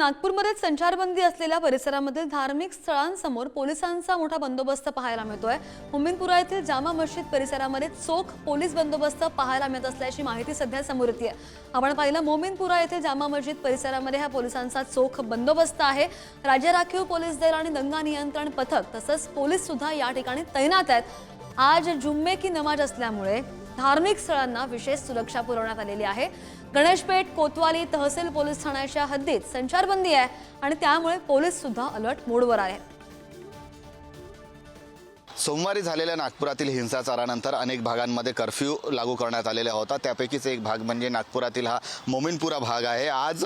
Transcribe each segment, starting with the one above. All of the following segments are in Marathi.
नागपूरमध्ये संचारबंदी असलेल्या परिसरामधील धार्मिक स्थळांसमोर पोलिसांचा मोठा बंदोबस्त पाहायला मिळतोय. मोमिनपुरा येथील जामा मस्जिद परिसरामध्ये चोख पोलीस बंदोबस्त पाहायला मिळत असल्याची माहिती सध्या समोर येते आपण पाहिलं मोमिनपुरा येथील जामा मस्जिद परिसरामध्ये हा पोलिसांचा चोख बंदोबस्त आहे. राज्य राखीव पोलीस दल आणि दंगा नियंत्रण पथक तसंच पोलीस सुद्धा या ठिकाणी तैनात आहेत. आज जुम्मे की नमाज असल्यामुळे धार्मिक स्थळांना विशेष सुरक्षा पुरवण्यात आलेली आहे. गणेशपेठ कोतवाली तहसील पोलीस ठाण्याच्या हद्दीत संचारबंदी आहे आणि त्यामुळे पोलीस सुद्धा अलर्ट मोडवर आहेत. सोमवारी झालेल्या नागपुरातील हिंसाचारानंतर अनेक भागांमध्ये कर्फ्यू लागू करण्यात आलेला होता. त्यापैकीच एक भाग म्हणजे नागपुरातील हा मोमिनपुरा भाग आहे. आज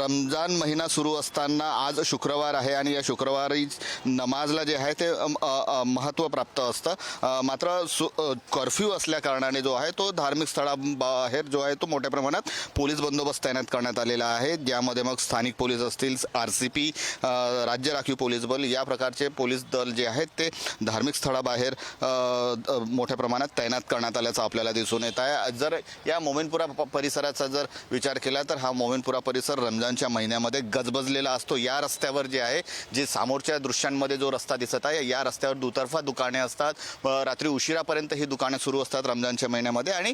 रमजान महिना सुरू असताना आज शुक्रवार आहे आणि या शुक्रवारी नमाजला जे आहे ते महत्त्व प्राप्त असतं. मात्र सु कर्फ्यू असल्या कारणाने जो आहे तो धार्मिक स्थळाबाहेर जो आहे तो मोठ्या प्रमाणात पोलीस बंदोबस्त तैनात करण्यात आलेला आहे. ज्यामध्ये मग स्थानिक पोलीस असतील आर सी पी राज्य राखीव पोलीस बल या प्रकारचे पोलीस दल जे आहेत ते धार्मिक स्थळाबाहेर मोठ्या प्रमाणात तैनात करण्यात आल्याचं आपल्याला दिसून येत आहे. जर या मोमिनपुरा प- परिसराचा जर विचार केला तर हा मोमिनपुरा परिसर रमजानच्या महिन्यामध्ये गजबजलेला असतो. या रस्त्यावर जे आहे जे समोरच्या दृश्यांमध्ये जो रस्ता दिसत आहे या रस्त्यावर दुतर्फा दुकाने असतात. रात्री उशिरापर्यंत ही दुकाने सुरू असतात रमजानच्या महिन्यामध्ये. आणि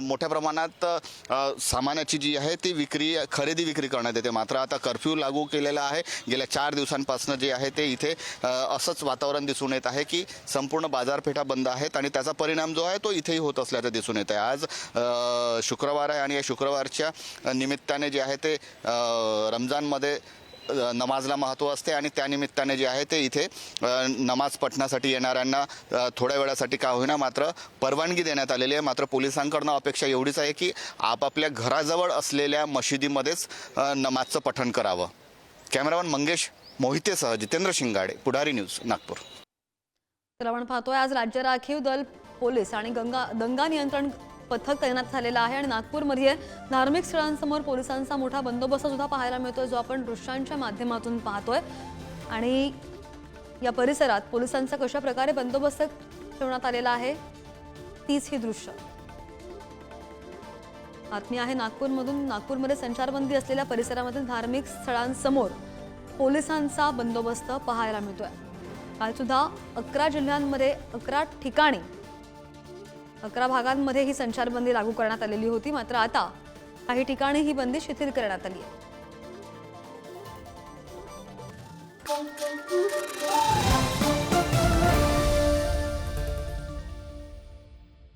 मोठ्या प्रमाणात सामानाची जी आहे ती विक्री खरेदी विक्री करण्यात येते. मात्र आता कर्फ्यू लागू केलेला आहे. गेल्या चार दिवसांपासून जे आहे ते इथे असंच वातावरण दिसून येत आहे की संपूर्ण बाजारपेठा बंद आहेत आणि त्याचा परिणाम जो आहे तो इथेही होत असल्याचं दिसून येत आहे आज शुक्रवार आहे आणि या शुक्रवारच्या निमित्ताने जे आहे ते रमजानमध्ये नमाजला महत्त्व असते आणि त्यानिमित्ताने जे आहे ते इथे नमाज पठण्यासाठी येणाऱ्यांना थोड्या वेळासाठी का होईना मात्र परवानगी देण्यात आलेली आहे. मात्र पोलिसांकडनं अपेक्षा एवढीच आहे की आपापल्या घराजवळ असलेल्या मशिदीमध्येच नमाजचं पठण करावं. कॅमेरामन मंगेश मोहितेसह जितेंद्र शिंगाडे पुढारी न्यूज नागपूर. तर आपण पाहतोय आज राज्य राखीव दल पोलीस आणि गंगा दंगा नियंत्रण पथक तैनात झालेलं आहे आणि नागपूरमध्ये धार्मिक स्थळांसमोर पोलिसांचा मोठा बंदोबस्त सुद्धा पाहायला मिळतोय जो आपण दृश्यांच्या माध्यमातून पाहतोय. आणि या परिसरात पोलिसांचा कशा प्रकारे बंदोबस्त ठेवण्यात आलेला आहे तीच ही दृश्य. बातमी आहे नागपूरमधून. नागपूरमध्ये संचारबंदी असलेल्या परिसरामध्ये धार्मिक स्थळांसमोर पोलिसांचा बंदोबस्त पाहायला मिळतोय. कालसुद्धा अकरा जिल्ह्यांमध्ये अकरा ठिकाणी अकरा भागांमध्ये ही संचारबंदी लागू करण्यात आलेली होती. मात्र आता काही ठिकाणी ही बंदी शिथिल करण्यात आली आहे.